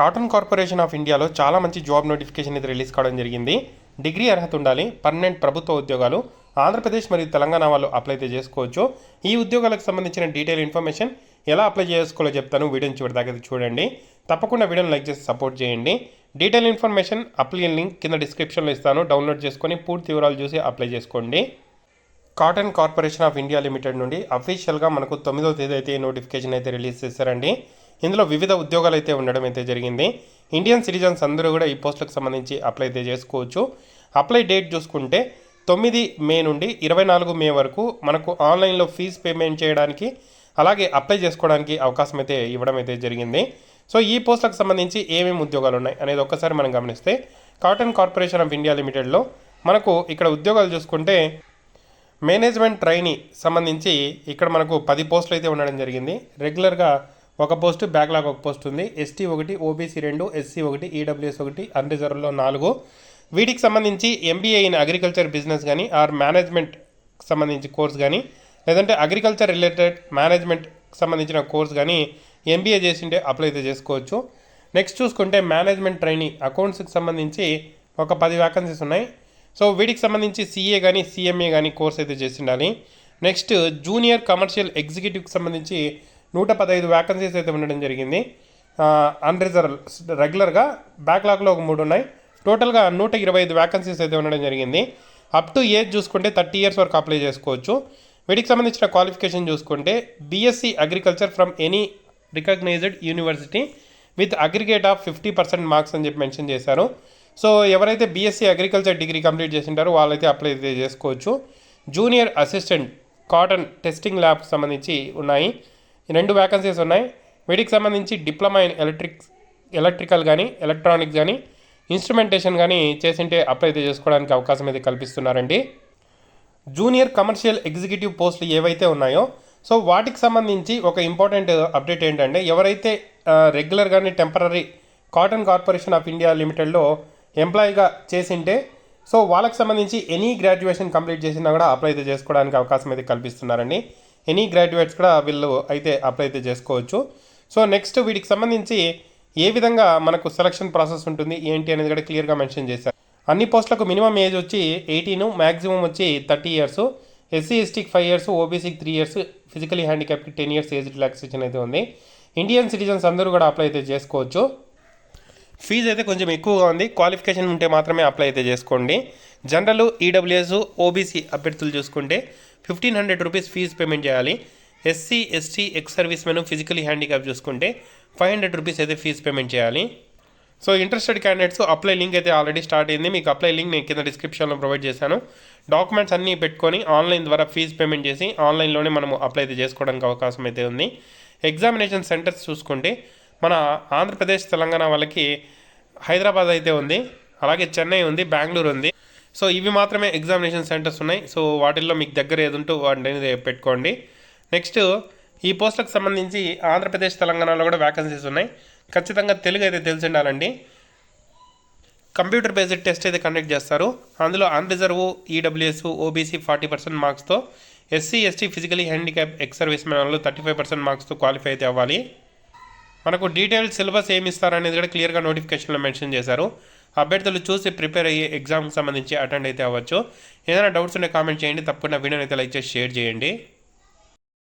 Cotton corporation of ఇండియాలో చాలా మంచి జాబ్ నోటిఫికేషన్ అయితే రిలీజ్ కావడం జరిగింది. డిగ్రీ అర్హత ఉండాలి పర్మనెంట్ ప్రభుత్వ ఉద్యోగాలు ఆంధ్రప్రదేశ్ మరియు తెలంగాణ వాళ్ళు అప్లై అయితే చేసుకోవచ్చు. ఈ ఉద్యోగాలకు సంబంధించిన డీటెయిల్ ఇన్ఫర్మేషన్ ఎలా అప్లై చేసుకోవాలో చెప్తాను. వీడియోని చివరి అయితే చూడండి. తప్పకుండా వీడియోని లైక్ చేసి సపోర్ట్ చేయండి. డీటెయిల్ ఇన్ఫర్మేషన్ అప్లై లింక్ కింద డిస్క్రిప్షన్లో ఇస్తాను. డౌన్లోడ్ చేసుకొని పూర్తి వివరాలు చూసి అప్లై చేసుకోండి. Cotton corporation of India limited నుండి అఫీషియల్గా మనకు తొమ్మిదో తేదీ అయితే నోటిఫికేషన్ అయితే రిలీజ్ చేశారండి. ఇందులో వివిధ ఉద్యోగాలు అయితే ఉండడం అయితే జరిగింది. ఇండియన్ సిటిజన్స్ అందరూ కూడా ఈ పోస్టులకు సంబంధించి అప్లై అయితే చేసుకోవచ్చు. అప్లై డేట్ చూసుకుంటే తొమ్మిది మే నుండి ఇరవై నాలుగు మే వరకు మనకు ఆన్లైన్లో ఫీజు పేమెంట్ చేయడానికి అలాగే అప్లై చేసుకోవడానికి అవకాశం అయితే ఇవ్వడం అయితే జరిగింది. సో ఈ పోస్టులకు సంబంధించి ఏమేమి ఉద్యోగాలు ఉన్నాయి అనేది ఒక్కసారి మనం గమనిస్తే కాటన్ కార్పొరేషన్ ఆఫ్ ఇండియా లిమిటెడ్లో మనకు ఇక్కడ ఉద్యోగాలు చూసుకుంటే మేనేజ్మెంట్ ట్రైనీ సంబంధించి ఇక్కడ మనకు పది పోస్టులు అయితే ఉండడం జరిగింది. రెగ్యులర్గా ఒక పోస్టు బ్యాక్లాగ్ ఒక పోస్ట్ ఉంది. ఎస్టీ ఒకటి ఓబీసీ రెండు ఎస్సీ ఒకటి ఈడబ్ల్యూఎస్ ఒకటి అన్రిజర్వ్లో నాలుగు. వీటికి సంబంధించి ఎంబీఏ ఇన్ అగ్రికల్చర్ బిజినెస్ కానీ ఆర్ మేనేజ్మెంట్ సంబంధించి కోర్స్ కానీ లేదంటే అగ్రికల్చర్ రిలేటెడ్ మేనేజ్మెంట్ సంబంధించిన కోర్స్ కానీ ఎంబీఏ చేసింటే అప్లై అయితే చేసుకోవచ్చు. నెక్స్ట్ చూసుకుంటే మేనేజ్మెంట్ ట్రైనింగ్ అకౌంట్స్కి సంబంధించి ఒక పది వ్యాకన్సీస్ ఉన్నాయి. సో వీటికి సంబంధించి సీఏ కానీ సీఎంఏ కానీ కోర్స్ అయితే చేసి ఉండాలి నెక్స్ట్ జూనియర్ కమర్షియల్ ఎగ్జిక్యూటివ్కి సంబంధించి నూట పదహైదు వ్యాకన్సీస్ అయితే ఉండడం జరిగింది. అన్రిజర్వ్ రెగ్యులర్గా బ్యాక్లాగ్లో ఒక మూడు ఉన్నాయి. టోటల్గా నూట ఇరవై ఐదు వ్యాకన్సీస్ అయితే ఉండడం జరిగింది. అప్ టు ఏజ్ చూసుకుంటే థర్టీ ఇయర్స్ వరకు అప్లై చేసుకోవచ్చు. వీటికి సంబంధించిన క్వాలిఫికేషన్ చూసుకుంటే BSc agriculture from any recognised university with aggregate of fifty percent marks అని చెప్పి మెన్షన్ చేశారు. సో ఎవరైతే బీఎస్సీ అగ్రికల్చర్ డిగ్రీ కంప్లీట్ చేసింటారో వాళ్ళైతే అప్లై అయితే చేసుకోవచ్చు. జూనియర్ అసిస్టెంట్ కాటన్ టెస్టింగ్ ల్యాబ్కి సంబంధించి ఉన్నాయి. రెండు వ్యాకన్సీస్ ఉన్నాయి. వీటికి సంబంధించి డిప్లొమా ఇన్ ఎలక్ట్రిక్ ఎలక్ట్రికల్ కానీ ఎలక్ట్రానిక్స్ కానీ ఇన్స్ట్రుమెంటేషన్ కానీ చేసింటే అప్లై అయితే చేసుకోవడానికి అవకాశం అయితే కల్పిస్తున్నారండి. జూనియర్ కమర్షియల్ ఎగ్జిక్యూటివ్ పోస్టులు ఏవైతే ఉన్నాయో సో వాటికి సంబంధించి ఒక ఇంపార్టెంట్ అప్డేట్ ఏంటంటే ఎవరైతే రెగ్యులర్ కానీ temporary cotton corporation of India లిమిటెడ్లో ఎంప్లాయీగా చేసింటే సో వాళ్ళకి సంబంధించి ఎనీ గ్రాడ్యుయేషన్ కంప్లీట్ చేసినా కూడా అప్లై అయితే చేసుకోవడానికి అవకాశం అయితే కల్పిస్తున్నారండి. ఎనీ గ్రాడ్యుయేట్స్ కూడా వీళ్ళు అయితే అప్లై అయితే చేసుకోవచ్చు. సో నెక్స్ట్ వీటికి సంబంధించి ఏ విధంగా మనకు సెలక్షన్ ప్రాసెస్ ఉంటుంది ఏంటి అనేది కూడా క్లియర్గా మెన్షన్ చేశారు. అన్ని పోస్టులకు మినిమం ఏజ్ వచ్చి ఎయిటీన్ మ్యాక్సిమం వచ్చి థర్టీ ఇయర్స్ ఎస్సీ ఎస్టీకి ఫైవ్ ఇయర్స్ ఓబీసీకి త్రీ ఇయర్స్ ఫిజికలీ హ్యాండిక్యాప్కి టెన్ ఇయర్స్ ఏజ్ రిలాక్సేషన్ అయితే ఉంది. ఇండియన్ సిటిజన్స్ అందరూ కూడా అప్లై అయితే చేసుకోవచ్చు. ఫీజు అయితే కొంచెం ఎక్కువగా ఉంది. క్వాలిఫికేషన్ ఉంటే మాత్రమే అప్లై అయితే చేసుకోండి. జనరల్ ఈడబ్ల్యూఎస్ ఓబీసీ అభ్యర్థులు చూసుకుంటే fifteen hundred rupees fee payment చేయాలి. SC ST ex service men physically handicap చూసుకుంటే ఫైవ్ హండ్రెడ్ రూపీస్ అయితే ఫీజు పేమెంట్ చేయాలి. So interested candidates apply link అయితే ఆల్రెడీ స్టార్ట్ అయింది. మీకు అప్లై లింక్ నేను కింద డిస్క్రిప్షన్లో ప్రొవైడ్ చేశాను. డాక్యుమెంట్స్ అన్నీ పెట్టుకొని ఆన్లైన్ ద్వారా ఫీజు పేమెంట్ చేసి ఆన్లైన్లోనే మనము అప్లై అయితే చేసుకోవడానికి అవకాశం అయితే ఉంది. ఎగ్జామినేషన్ సెంటర్స్ చూసుకుంటే మన ఆంధ్రప్రదేశ్ తెలంగాణ వాళ్ళకి హైదరాబాద్ అయితే ఉంది. అలాగే చెన్నై ఉంది బెంగళూరు ఉంది. సో ఇవి మాత్రమే ఎగ్జామినేషన్ సెంటర్స్ ఉన్నాయి. సో వాటిల్లో మీకు దగ్గర ఏదుంటూ ఉంటూ వాటిని పెట్టుకోండి. నెక్స్ట్ ఈ పోస్టులకు సంబంధించి ఆంధ్రప్రదేశ్ తెలంగాణలో కూడా వ్యాకన్సీస్ ఉన్నాయి. ఖచ్చితంగా తెలుగు అయితే తెలిసి ఉండాలండి కంప్యూటర్ బేస్డ్ టెస్ట్ అయితే కండక్ట్ చేస్తారు. అందులో unreserved EWS OBC forty percent మార్క్స్తో SC ST physically handicap ex service మ్యాన్లు thirty five percent మార్క్స్తో క్వాలిఫై అయితే అవ్వాలి. మనకు డీటెయిల్డ్ సిలబస్ ఏమి ఇస్తారనేది కూడా క్లియర్గా నోటిఫికేషన్లో మెన్షన్ చేశారు. అభ్యర్థులు చూసి ప్రిపేర్ అయ్యి ఎగ్జామ్కి సంబంధించి అటెండ్ అయితే అవ్వచ్చు. ఏదైనా డౌట్స్ ఉంటే కామెంట్ చేయండి. తప్పకుండా వీడియోని అయితే లైక్ చేసి షేర్ చేయండి.